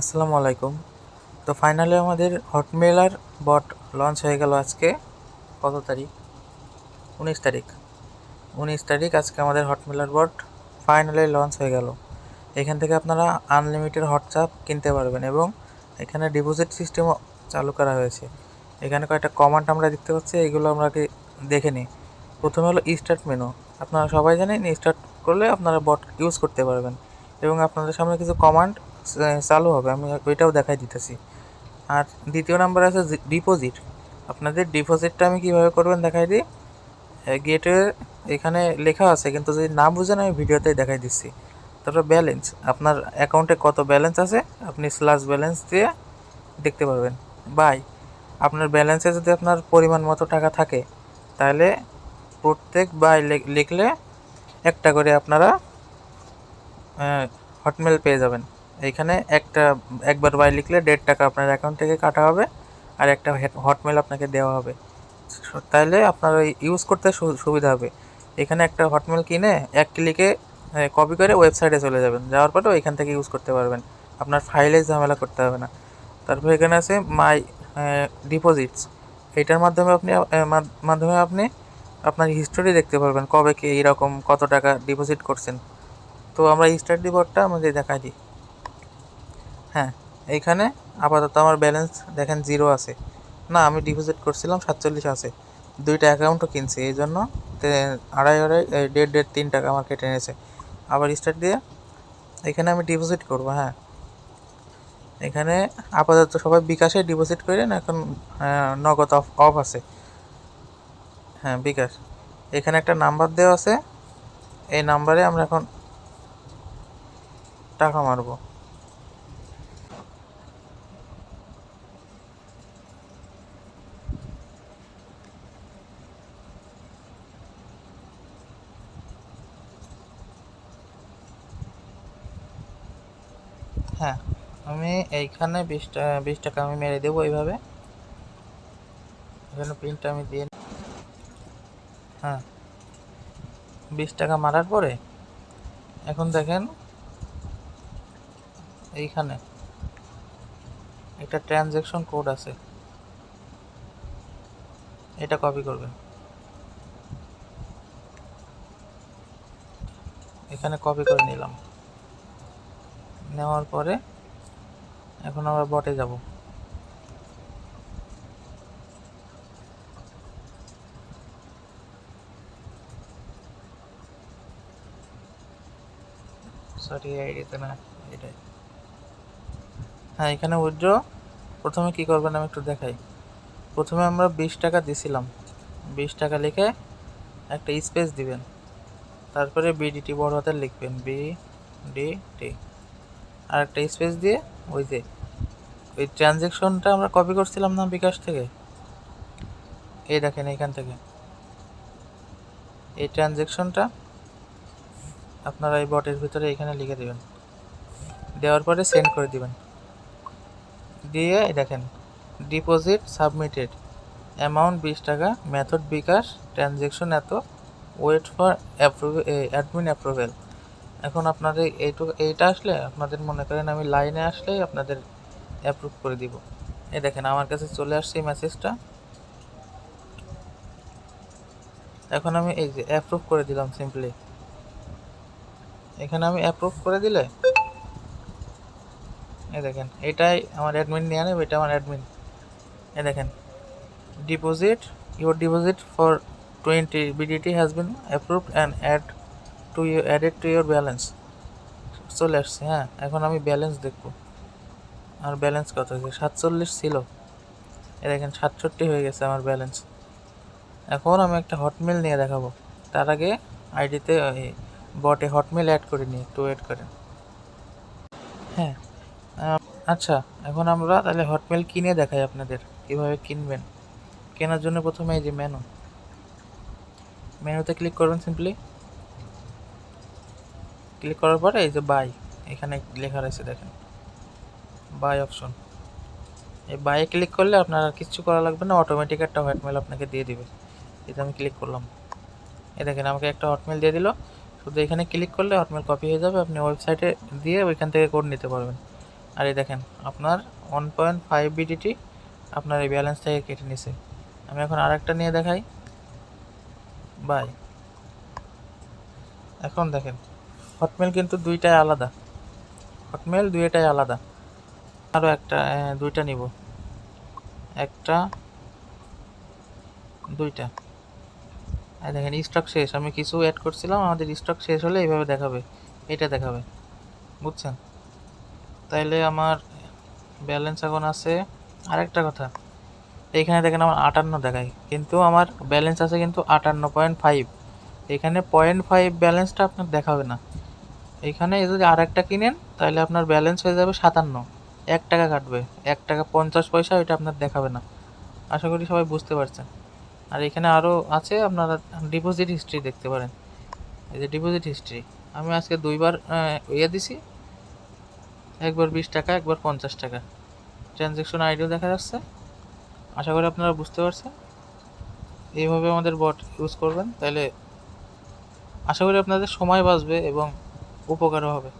আসসালামু আলাইকুম। তো ফাইনালি আমাদের হটমেলার বট লঞ্চ হয়ে গেল আজকে। কত তারিখ? উনিশ তারিখ। উনিশ তারিখ আজকে আমাদের হটমেলার বট ফাইনালি লঞ্চ হয়ে গেল। এখান থেকে আপনারা আনলিমিটেড হোয়াটসঅ্যাপ কিনতে পারবেন এবং এখানে ডিপোজিট সিস্টেমও চালু করা হয়েছে। এখানে কয়েকটা কমান্ড আমরা দেখতে পাচ্ছি, এগুলো আমরা দেখে নিই। প্রথমে হলো স্টার্ট মেনু। আপনারা সবাই জানেন স্টার্ট করলে আপনারা বট ইউজ করতে পারবেন। এবং আপনাদের সামনে কিছু কমান্ড চালু হবে, আমি ওইটাও দেখাই দিতেছি। আর দ্বিতীয় নাম্বার আছে ডিপোজিট আপনাদের ডিপোজিটটা আমি কীভাবে করবেন দেখাই দিই। গেটে এখানে লেখা আছে, কিন্তু যদি না বুঝেন, আমি ভিডিওতেই দেখাই দিচ্ছি। তারপর ব্যালেন্স আপনার অ্যাকাউন্টে কত ব্যালেন্স আছে, আপনি স্ল্যাশ ব্যালেন্স দিয়ে দেখতে পারবেন। বাই আপনার ব্যালেন্সে যদি আপনার পরিমাণ মতো টাকা থাকে, তাহলে প্রত্যেক বাই লিখলে একটা করে আপনারা হটমেল পেয়ে যাবেন। এইখানে একটা, একবার বাই লিখলে দেড় টাকা আপনার অ্যাকাউন্ট থেকে কাটা হবে আর একটা হটমেল আপনাকে দেওয়া হবে। তাইলে আপনার ওই ইউজ করতে সুবিধা হবে। এখানে একটা হটমেল কিনে এক ক্লিকে কপি করে ওয়েবসাইটে চলে যাবেন। যাওয়ার পরে ওইখান থেকে ইউজ করতে পারবেন। আপনার ফাইলে ঝামেলা করতে হবে না। তারপর এখানে আছে মাই ডিপোজিটস এইটার মাধ্যমে আপনি মাধ্যমে আপনি আপনার হিস্টোরি দেখতে পারবেন কবে কি এইরকম কত টাকা ডিপোজিট করছেন। তো আমরা স্টার্ট রিপোর্টটা আমাদের দেখাই দিই। হ্যাঁ এইখানে আপাতত আমার ব্যালেন্স দেখেন জিরো আছে। না, আমি ডিপোজিট করছিলাম সাতচল্লিশ আছে। দুইটা অ্যাকাউন্টও কিনছি, এই জন্য আড়াই আড়াই দেড় দেড়, তিন টাকা আমার কেটে নিয়েছে। আবার স্টার্ট দিয়ে এখানে আমি ডিপোজিট করব হ্যাঁ। এখানে আপাতত সবাই বিকাশে ডিপোজিট করেন, এখন নগদ অফ অফ আছে। হ্যাঁ বিকাশ। এখানে একটা নাম্বার দেওয়া আছে, এই নাম্বারে আমরা এখন টাকা মারবো। হ্যাঁ আমি এইখানে বিশ টাকা বিশ টাকা আমি মেরে দেবো এইভাবে। এখানে প্রিন্টটা আমি দিয়ে হ্যাঁ বিশ টাকা মারার পরে এখন দেখেন এইখানে একটা ট্রানজ্যাকশন কোড আছে। এটা কপি করবেন। এখানে কপি করে নিলাম। নেওয়ার পরে এখন আমরা বটে যাব। সরি আইডিতে না এটাই হ্যাঁ এখানে উইথড্র প্রথমে কি করবেন আমি একটু দেখাই। প্রথমে আমরা বিশ টাকা দিছিলাম। বিশ টাকা লিখে একটা স্পেস দিবেন। তারপরে বিডিটি বড় হাতের লিখবেন। বি ডি টি আর একটা স্পেস দিয়ে ওই যে, ওই ট্রানজ্যাকশনটা আমরা কপি করছিলাম না বিকাশ থেকে? এই দেখেন এইখান থেকে। এই ট্রানজ্যাকশনটা আপনারা এই বটের ভিতরে এখানে লিখে দেবেন। দেওয়ার পরে সেন্ড করে দিবেন। দিয়ে এই দেখেন ডিপোজিট সাবমিটেড অ্যামাউন্ট বিশ টাকা মেথড বিকাশ ট্রানজ্যাকশন এত wait for approve admin approval এখন আপনাদের এইটুকু, এইটা আসলে আপনাদের মনে করেন আমি লাইনে আসলেই আপনাদের অ্যাপ্রুভ করে দিব। এই দেখেন, আমার কাছে চলে আসছে এই মেসেজটা এখন আমি এই যে অ্যাপ্রুভ করে দিলাম সিম্পলি এখানে আমি অ্যাপ্রুভ করে দিলে, এই দেখেন, এটাই আমার অ্যাডমিন নিয়ে নেবে এটা আমার অ্যাডমিন এ দেখেন deposit your deposit for twenty BDT has been approved and add to you added to your balance চলে আসছে হ্যাঁ এখন আমি ব্যালেন্স দেখব। আর ব্যালেন্স কত হয়েছে? সাতচল্লিশ ছিল। এ দেখেন, সাতষট্টি হয়ে গেছে আমার ব্যালেন্স এখন আমি একটা হটমেল নিয়ে দেখাবো। তার আগে আইডিতে বটে হটমেল অ্যাড করে নিই, একটু ওয়েট করেন। হ্যাঁ আচ্ছা এখন আমরা তাহলে হটমেল কিনে দেখাই আপনাদের? কীভাবে কিনবেন? কেনার জন্য প্রথমে এই যে মেনু মেনুতে ক্লিক করবেন সিম্পলি ক্লিক করার পরে এই যে বাই এখানে লেখা রয়েছে দেখেন। বাই অপশন এই বাইয়ে ক্লিক করলে আপনার আর কিছু করা লাগবে না অটোমেটিক একটা হটমেল আপনাকে দিয়ে দিবে। এটা আমি ক্লিক করলাম। এই দেখেন, আমাকে একটা হটমেল দিয়ে দিল। শুধু এখানে ক্লিক করলে হটমেল কপি হয়ে যাবে, আপনি ওয়েবসাইটে দিয়ে ওইখান থেকে কোড নিতে পারবেন। আর এই দেখেন, আপনার ওয়ান পয়েন্ট ফাইভ বিডিটি আপনার এই ব্যালেন্স থেকে কেটে নিছে। আমি এখন আর একটা নিয়ে দেখাই। বাই এখন দেখেন হটমেল কিন্তু দুইটাই আলাদা। হটমেল দুইটাই আলাদা। আরও একটা দুইটা নিব। একটা, দুইটা। দেখেন স্টক শেষ। আমি কিছু অ্যাড করছিলাম, আমাদের স্টক শেষ হলে এইভাবে দেখাবে। এটা দেখাবে। বুঝছেন? তাইলে আমার ব্যালেন্স এখন আছে আরেকটা কথা। এইখানে দেখেন আমার আটান্ন দেখায়। কিন্তু আমার ব্যালেন্স আছে কিন্তু আটান্ন পয়েন্ট ফাইভ। এখানে পয়েন্ট ফাইভ ব্যালেন্সটা আপনার দেখাবে না। এইখানে যদি আর একটা কিনেন, তাহলে আপনার ব্যালেন্স হয়ে যাবে সাতান্ন। এক টাকা কাটবে। এক টাকা পঞ্চাশ পয়সা, ওইটা আপনার দেখাবে না। আশা করি সবাই বুঝতে পারছেন। আর এখানে আরও আছে, আপনারা ডিপোজিট হিস্ট্রি দেখতে পারেন। এই যে ডিপোজিট হিস্ট্রি আমি আজকে দুইবার ইয়ে দিছি। একবার বিশ টাকা, একবার পঞ্চাশ টাকা। ট্রানজ্যাকশন আইডিও দেখা যাচ্ছে। আশা করি আপনারা বুঝতে পারছেন। এইভাবে আমাদের বট ইউজ করবেন, তাহলে আশা করি আপনাদের সময় বাঁচবে এবং উপকারও হবে।